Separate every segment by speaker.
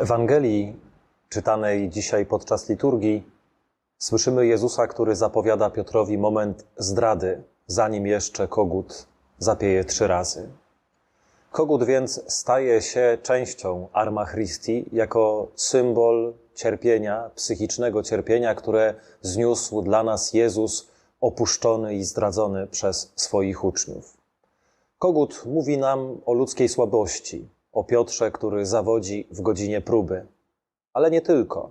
Speaker 1: Ewangelii czytanej dzisiaj podczas liturgii słyszymy Jezusa, który zapowiada Piotrowi moment zdrady, zanim jeszcze kogut zapieje trzy razy. Kogut więc staje się częścią Arma Christi jako symbol cierpienia, psychicznego cierpienia, które zniósł dla nas Jezus opuszczony i zdradzony przez swoich uczniów. Kogut mówi nam o ludzkiej słabości, o Piotrze, który zawodzi w godzinie próby. Ale nie tylko.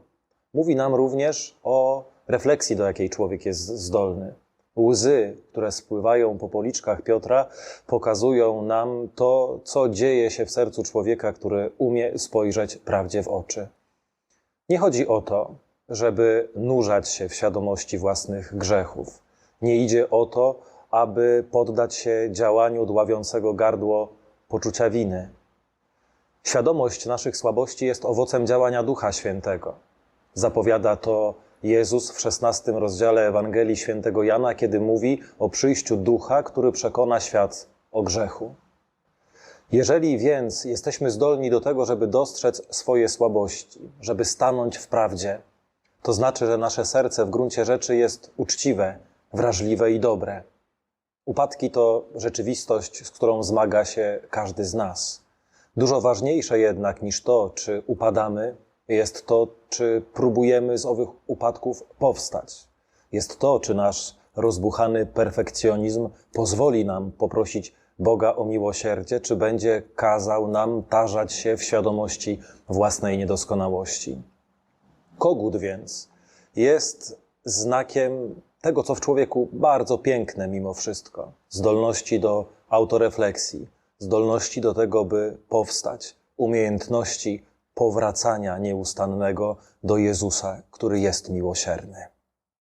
Speaker 1: Mówi nam również o refleksji, do jakiej człowiek jest zdolny. Łzy, które spływają po policzkach Piotra, pokazują nam to, co dzieje się w sercu człowieka, który umie spojrzeć prawdzie w oczy. Nie chodzi o to, żeby nurzać się w świadomości własnych grzechów. Nie idzie o to, aby poddać się działaniu dławiącego gardło poczucia winy. Świadomość naszych słabości jest owocem działania Ducha Świętego. Zapowiada to Jezus w XVI rozdziale Ewangelii Świętego Jana, kiedy mówi o przyjściu Ducha, który przekona świat o grzechu. Jeżeli więc jesteśmy zdolni do tego, żeby dostrzec swoje słabości, żeby stanąć w prawdzie, to znaczy, że nasze serce w gruncie rzeczy jest uczciwe, wrażliwe i dobre. Upadki to rzeczywistość, z którą zmaga się każdy z nas. Dużo ważniejsze jednak niż to, czy upadamy, jest to, czy próbujemy z owych upadków powstać. Jest to, czy nasz rozbuchany perfekcjonizm pozwoli nam poprosić Boga o miłosierdzie, czy będzie kazał nam tarzać się w świadomości własnej niedoskonałości. Kogut więc jest znakiem tego, co w człowieku bardzo piękne mimo wszystko zdolności do autorefleksji, zdolności do tego, by powstać, umiejętności powracania nieustannego do Jezusa, który jest miłosierny.